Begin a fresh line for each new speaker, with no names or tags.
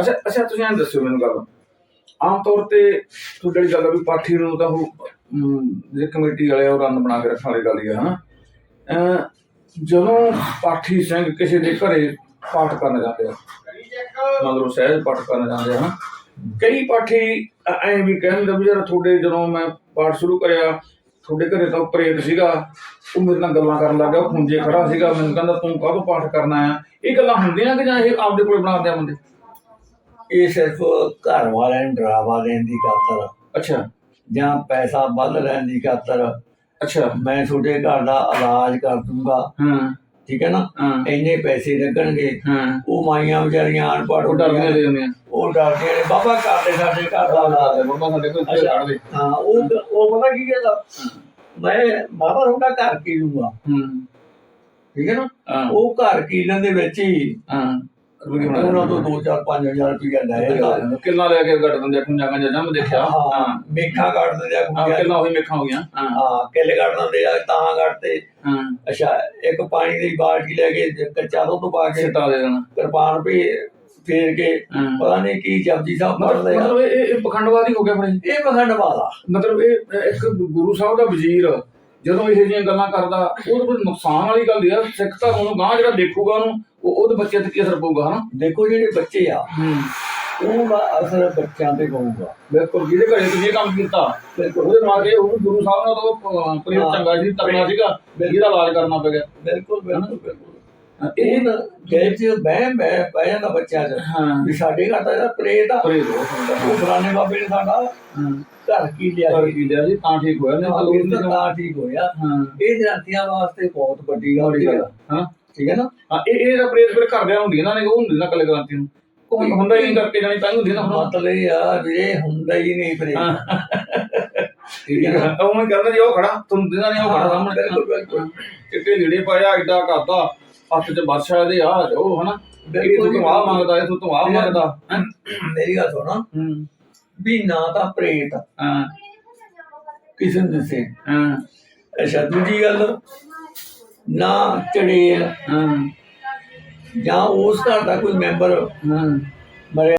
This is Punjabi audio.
ਅੱਛਾ ਅੱਛਾ ਤੁਸੀਂ ਐਂ ਦੱਸਿਓ ਮੈਨੂੰ ਗੱਲ। ਆਮ ਤੌਰ ਤੇ ਤੁਹਾਡੇ ਜਿਹੜੀ ਗੱਲ ਆ ਵੀ ਪਾਠੀ ਨੂੰ ਤਾਂ ਉਹ ਅਮ, ਕਮੇਟੀ ਵਾਲੇ ਉਹ ਰੰਨ ਬਣਾ ਕੇ ਰੱਖਣ ਵਾਲੀ ਗੱਲ ਹੀ ਆ ਹਨਾ? ਜਦੋਂ ਪਾਠੀ ਸਿੰਘ ਕਿਸੇ ਦੇ ਘਰੇ ਪਾਠ ਕਰਨ ਜਾਂਦੇ ਆ ਮਗਰੋਂ ਸਹਿਜ ਪਾਠ ਕਰਨ ਜਾਂਦੇ ਆ ਹਨਾ? ਕਈ ਪਾਠੀ ਐ- ਐਂ ਵੀ ਕਹਿੰਦੇ ਵੀ ਯਾਰ ਤੁਹਾਡੇ ਜਦੋਂ ਮੈਂ ਪਾਠ ਸ਼ੁਰੂ ਕਰਿਆ ਤੁਹਾਡੇ ਘਰੇ ਤਾਂ ਪ੍ਰੇਤ ਸੀਗਾ ਉਹ ਮੇਰੇ ਨਾਲ ਗੱਲਾਂ ਕਰਨ ਲੱਗਾ ਉਹ ਖੁੰਝੇ ਖੜਾ ਸੀਗਾ ਮੈਨੂੰ ਕਹਿੰਦਾ ਤੂੰ ਕਾਹਦੋਂ ਪਾਠ ਕਰਨਾ ਆ? ਇਹ ਗੱਲਾਂ ਹੁੰਦੀਆਂ ਕਿ ਜਾਂ ਇਹ ਆਪਦੇ ਕੋਲ ਬਣਾਉਂਦੇ ਆ ਬੰਦੇ?
ਇਹ ਸਿਰਫ ਘਰ ਵਾਲਿਆਂ ਨੂੰ ਡਰਾਵਾ ਦੇਣ ਦੀ ਖਾਤਰ।
ਅੱਛਾ।
ਜਾਂ ਪੈਸਾ ਵੱਧ ਲੈਣ ਦੀ ਖਾਤਰ।
ਅੱਛਾ।
ਮੈਂ ਤੁਹਾਡੇ ਘਰ ਦਾ ਇਲਾਜ ਕਰ ਦੂੰਗਾ।
ਹਾਂ।
ਠੀਕ ਹੈ ਨਾ?
ਹਾਂ।
ਇੰਨੇ ਪੈਸੇ ਲੱਗਣਗੇ।
ਹਾਂ।
ਉਹ ਮਾਈਆਂ ਵਿਚਾਰੀਆਂ ਅਨਪੜ੍ਹ
ਉਹ ਡਰਦੇ ਦੇ
ਉਹ ਡਰਦੇ ਨੇ। ਬਾਬਾ ਕਰਦੇ ਸਾਡੇ ਘਰ ਦਾ ਇਲਾਜ
ਬਾਬਾ ਸਾਡੇ ਕੋਲ
ਅੱਛਾ।
ਕੱਢ ਦੇ
ਹਾਂ ਉਹ ਉਹ ਪਤਾ ਕੀ ਕਹਿੰਦਾ? ਮੈਂ ਬਾਬਾ ਤੁਹਾਡਾ ਘਰ ਕੀ ਲੂੰਗਾ
ਹੂੰ।
ਠੀਕ ਹੈ ਨਾ?
ਹਾਂ।
ਉਹ ਘਰ ਕੀਲਣ ਦੇ ਵਿੱਚ ਹੀ
ਹਾਂ।
ਉਹਨਾਂ ਤੋਂ 2-4-5000 ਰੁਪਇਆ ਲਏਗਾ
ਕਿੰਨਾ ਲੈ ਕੇ ਗੱਡ ਦਿੰਦੇ ਆ ਖੁੰਝਾ ਕੰਜਾ ਜੰਮ ਦੇਖਿਆ?
ਹਾਂ ਮੇਖਾਂ ਕੱਢ ਦਿੰਦੇ ਆ ਕੁੜੀਆਂ
ਕਿੰਨਾ ਹੋਈ ਮੇਖਾਂ ਹੋ ਗਈਆਂ ਹਾਂ।
ਹਾਂ ਕਿੱਲ ਕੱਢ ਦਿੰਦੇ ਆ ਤਾਂ ਕੱਢਦੇ।
ਹਾਂ।
ਅੱਛਾ ਇੱਕ ਪਾਣੀ ਦੀ ਬਾਲਟੀ ਲੈ ਕੇ ਤੇ ਕੱਚਾ ਦੁੱਧ ਪਾ ਕੇ
ਸਿੱਟਾ ਦੇ ਦੇਣਾ।
ਕਿਰਪਾਨ ਵੀ ਫੇਰ ਕੇ ਪਤਾ ਨਹੀਂ ਕੀ ਜਪਜੀ ਸਾਹਿਬ ਪੜ੍ਹਦੇ ਆ।
ਮਤਲਬ ਇਹ ਪਖੰਡਵਾਦੀ ਹੋ ਗਿਆ ਫਿਰ
ਇਹ ਪਖੰਡ ਵਾਲਾ
ਮਤਲਬ ਇਹ ਇੱਕ ਗੁਰੂ ਸਾਹਿਬ ਦਾ ਵਜ਼ੀਰ ਜਦੋਂ ਇਹੋ ਜਿਹੀਆਂ ਗੱਲਾਂ ਕਰਦਾ ਉਹਦੇ ਕੋਲ ਨੁਕਸਾਨ ਵਾਲੀ ਗੱਲ ਆ। ਸਿੱਖ ਧਰਮ ਨੂੰ ਗਾਂ ਜਿਹੜਾ ਦੇਖੂਗਾ ਉਹਨੂੰ ਉਹ ਉਹਦੇ ਬੱਚੇ ਤੇ ਕੀ ਅਸਰ ਪਊਗਾ ਹਨਾ?
ਦੇਖੋ ਜਿਹੜੇ ਬੱਚੇ ਆ
ਹੂੰ।
ਉਹਦਾ ਅਸਰ ਬੱਚਿਆਂ ਤੇ ਪਊਗਾ।
ਬਿਲਕੁਲ ਜਿਹਦੇ ਘਰੇ ਤੁਸੀਂ ਇਹ ਕੰਮ ਕੀਤਾ
ਬਿਲਕੁਲ।
ਉਹਦੇ ਨਾਲ ਇਹ ਉਹ ਗੁਰੂ ਸਾਹਿਬ ਨਾਲ ਤਾਂ ਉਹ ਪ੍ਰੇਮ
ਹਾਂ।
ਚੰਗਾ ਸੀ ਤਗੜਾ ਸੀਗਾ ਜਿਹਦਾ ਇਲਾਜ ਕਰਨਾ ਪਿਆ
ਬਿਲਕੁਲ ਬਿਲਕੁਲ।
ਇਹ
ਨਾ ਗੈਰ ਚ ਬਹਿ ਬਹਿ ਪੈ ਜਾਂਦਾ ਬੱਚਿਆਂ ਚ
ਹਾਂ।
ਵੀ ਸਾਡੇ ਘਰ ਦਾ ਜਿਹੜਾ ਪ੍ਰੇਤ ਆ
ਸਕਦਾ
ਉਹ ਫਲਾਣੇ ਬਾਬੇ ਨੇ ਸਾਡਾ ਘਰ ਕੀ ਲਿਆ
ਕਰ ਕੀ ਲਿਆ ਜੀ? ਤਾਂ ਠੀਕ ਹੋਇਆ। ਨਹੀਂ ਤਾਂ
ਤਾਂ ਤਾਂ ਠੀਕ ਹੋਇਆ।
ਹਾਂ।
ਇਹ ਜਨਾਤੀਆਂ ਵਾਸਤੇ ਬਹੁਤ ਵੱਡੀ ਗੱਲ ਹੈ। ਠੀਕ ਹੈ ਨਾ?
ਹਾਂ ਇਹ ਇਹ ਦਾ ਪ੍ਰੇਮ ਫਿਰ ਘਰਦਿਆਂ ਨੂੰ ਹੁੰਦੀ ਨਾ ਨਹੀਂ ਉਹ ਹੁੰਦੀ ਨਾ ਕੱਲੇ ਗ੍ਰਾਂਤੀ ਨੂੰ। ਉਹ ਹੁੰਦਾ ਹੀ ਨਹੀਂ ਕਰਕੇ ਜਾਣੀ ਤਾਂ ਹੁੰਦੀ ਨਾ ਹੁਣ।
ਮਤਲਬ ਇਹ ਆ ਵੀਰੇ ਹੁੰਦਾ ਹੀ ਨਹੀਂ ਪ੍ਰੇਤ
ਠੀਕ ਹੈ ਨਾ? ਉਹ ਮੈਂ ਕਹਿੰਦਾ ਜੀ ਉਹ ਖੜਾ। ਤੁਹਾਨੂੰ ਦਿਨਾ ਨਹੀਂ ਉਹ ਖੜਾ ਸਾਹਮਣੇ। ਚਿੱਟੇ ਲੀੜੇ ਪਾਇਆ ਐਡਾ ਕਰਦਾ। ਹੱਥ 'ਚ ਬਾਦਸ਼ਾਹ ਦੇ ਆ ਉਹ ਹਨਾ? ਇਹ ਤੋਂ ਤੂੰ ਆ ਮੰਗਦਾ ਇਹ ਤੋਂ ਤੂੰ ਆ ਮੰਗਦਾ। ਹੈਂ?
ਮੇਰੀ ਗੱਲ ਸੁਣਾ।
ਹੂੰ
ਵੀ ਨਾ ਤਾਂ ਪ੍ਰੇਤ
ਹਾਂ।
ਕਿਸੇ ਨੂੰ ਦੱਸੇ।
ਹਾਂ।
ਅੱਛਾ ਦੂਜੀ ਗੱਲ ਨਾ ਚੜੇਲ।
ਹਾਂ।
ਜਾਂ ਉਸ ਘਰ ਦਾ ਕੋਈ ਮੈਂਬਰ
ਹਾਂ।
ਮਰਿਆ